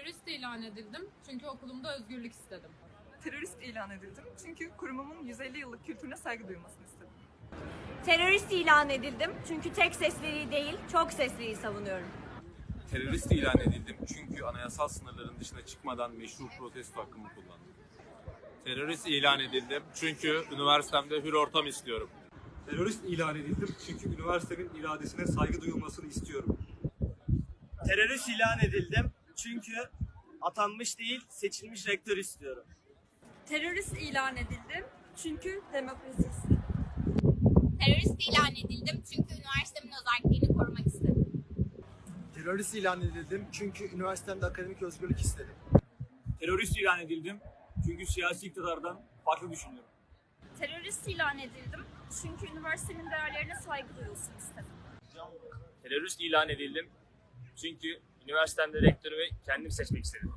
Terörist ilan edildim çünkü okulumda özgürlük istedim. Terörist ilan edildim çünkü kurumumun 150 yıllık kültürüne saygı duymasını istedim. Terörist ilan edildim çünkü tek sesliliği değil, çok sesliliği savunuyorum. Terörist ilan edildim çünkü anayasal sınırların dışına çıkmadan meşru protesto hakkımı kullandım. Terörist ilan edildim çünkü üniversitemde hür ortam istiyorum. Terörist ilan edildim çünkü üniversitemin iradesine saygı duyulmasını istiyorum. Terörist ilan edildim çünkü atanmış değil seçilmiş rektör istiyorum. Terörist ilan edildim çünkü demokrasi istiyorum. Terörist ilan edildim çünkü üniversitemin özelliğini korumak istedim. Terörist ilan edildim çünkü üniversitemde akademik özgürlük istedim. Terörist ilan edildim çünkü siyasi iktidardan farklı düşünüyorum. Terörist ilan edildim çünkü üniversitemin değerlerine saygı duyulsun istedim. Terörist ilan edildim çünkü üniversitemde rektörü ve kendim seçmek istedim.